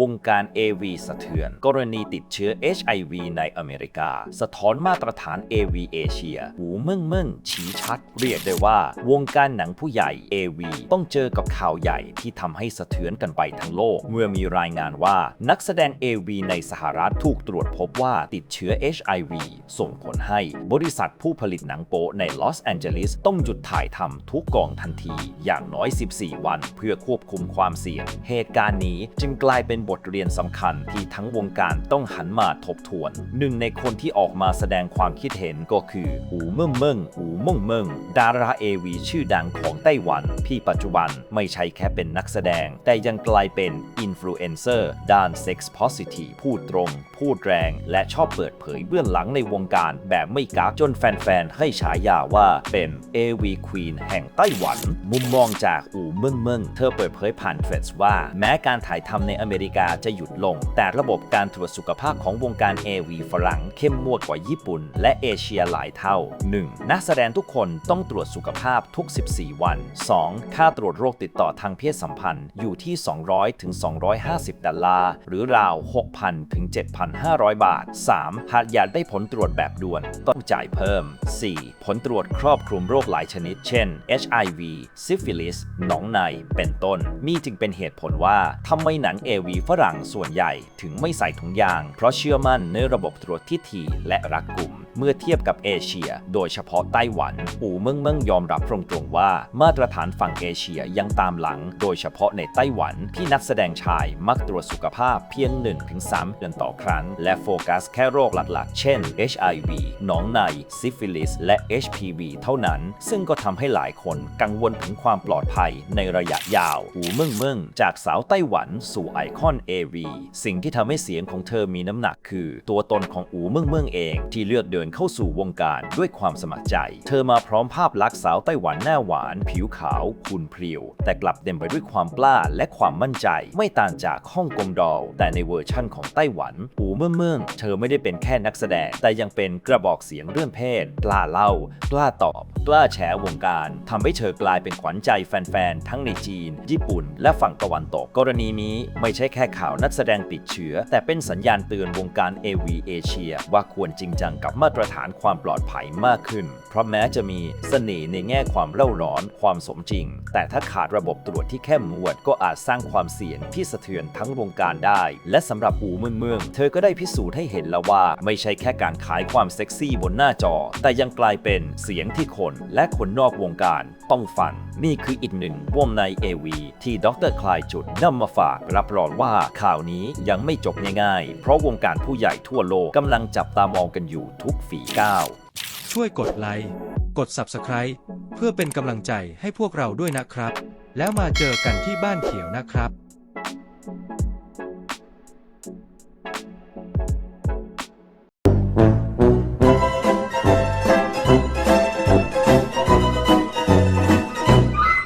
วงการ AV สะเทือน กรณีติดเชื้อ HIV ในอเมริกา สะท้อนมาตรฐาน AV เอเชีย หูเม่งเม่งชี้ชัด เรียกได้ว่า วงการหนังผู้ใหญ่ AV ต้องเจอกับข่าวใหญ่ที่ทำให้สะเทือนกันไปทั้งโลก เมื่อมีรายงานว่านักแสดง AV ในสหรัฐถูกตรวจพบว่าติดเชื้อ HIV ส่งผลให้บริษัทผู้ผลิตหนังโป๊ในลอสแอนเจลิสต้องหยุดถ่ายทำทุกกองทันที อย่างน้อย 14 วัน เพื่อควบคุมความเสี่ยง เหตุการณ์นี้จึงกลายเป็นบทเรียนสำคัญที่ทั้งวงการต้องหันมาทบทวน หนึ่งในคนที่ออกมาแสดงความคิดเห็นก็คือ อูเมิ่งเมิ่งอูม่งเมิ่งดาราเอวีชื่อดังของไต้หวันที่ปัจจุบันไม่ใช่แค่เป็นนักแสดง แต่ยังกลายเป็นอินฟลูเอนเซอร์ด้านเซ็กส์ positive พูดตรง พูดแรง และชอบเปิดเผยเบื้องหลังในวงการแบบไม่กักจนแฟนๆ ให้ฉายาว่าเป็น AV Queen แห่งไต้หวัน มุมมองจากอูเมิ่งเมิ่งเธอเปิดเผยผ่านเฟซว่า แม้การถ่ายทำในอเมริกาจะหยุดลง แต่ระบบการตรวจสุขภาพของวงการ AV ฝรั่งเข้มงวดกว่าญี่ปุ่น และเอเชียหลายเท่า 1. นักแสดงทุกคนต้องตรวจสุขภาพทุก 14 วัน 2. ค่าตรวจโรคติดต่อทางเพศสัมพันธ์อยู่ที่ 200ถึง250ดอลลาร์หรือราว 6,000ถึง7,500 บาท 3. หากอยากได้ผลตรวจแบบด่วนต้องจ่ายเพิ่ม 4. ผลตรวจครอบคลุมโรคหลายชนิด เช่น HIV ซิฟิลิสหนองในเป็นต้น มีจึงเป็นเหตุผลว่าทำไมหนังเอวีฝรั่งส่วนใหญ่ถึงไม่ใส่ถุงยาง เพราะเชื่อมั่นในระบบตรวจที่ถี่และรัดกุม เมื่อเทียบกับเอเชีย โดยเฉพาะไต้หวัน อู่เมิ่งเมิ่งยอมรับตรงๆว่า มาตรฐานฝั่งเอเชียยังตามหลัง โดยเฉพาะในไต้หวันที่นักแสดงชายมักตรวจสุขภาพเพียง 1-3 เดือนต่อครั้ง และโฟกัสแค่โรคหลักๆ เช่น HIV หนองใน ซิฟิลิส และ HPV เท่านั้น ซึ่งก็ทำให้หลายคนกังวลถึงความปลอดภัยในระยะยาว อูเมิ่งเมิ่งจากสาวไต้หวันสู่ไอคอน AV สิ่งที่ทำให้เสียงของเธอมีน้ำหนักคือ ตัวตนของอูเมิ่งเมิ่งเองที่เลือกเดินเข้าสู่วงการด้วยความสมัครใจ เธอมาพร้อมภาพลักษณ์สาวไต้หวันหน้าหวาน ผิวขาวคุณเพรียว แต่กลับเต็มไปด้วยความกล้าและความมั่นใจ ไม่ต่างจากฮ่องกงดอล แต่ในเวอร์ชั่นของไต้หวันอูเมิ่งเมิ่งเธอไม่ได้เป็นแค่นักแสดง แต่ยังเป็นกระบอกเสียงเรื่องเพศกล้าเล่ากล้าตอบกล้าแฉวงการทำให้เธอกลายเป็นขวัญใจแฟนๆทั้งในจีน ญี่ปุ่น และฝั่งตะวันตกกรณีนี้ไม่ใช่แค่ข่าวนักแสดงติดเชื้อ แต่เป็นสัญญาณเตือนวงการ AV เอเชียว่าควรจริงจังกับมาตรฐานความปลอดภัยมากขึ้น เพราะแม้จะมีเสน่ห์ในแง่ความเล่าร้อนความสมจริง แต่ถ้าขาดระบบตรวจที่เข้มงวด ก็อาจสร้างความเสี่ยงที่สะเทือนทั้งวงการได้ และสำหรับอูเมืองเมือง เธอก็ได้พิสูจน์ให้เห็นแล้วว่า ไม่ใช่แค่การขายความเซ็กซี่บนหน้าจอ แต่ยังกลายเป็นเสียงที่คนและคนนอกวงการต้องฟัง นี่คืออีกหนึ่งวงใน AV ที่ดรคลายจุดนำมาฝากรับรองว่าข่าวนี้ยังไม่จบง่ายๆ เพราะวงการผู้ใหญ่ทั่วโลกกำลังจับตามองกันอยู่ทุกฝีก้าว ช่วยกดไลค์กด Subscribe เพื่อเป็นกำลังใจให้พวกเราด้วยนะครับ แล้วมาเจอกันที่บ้านเขียวนะครับ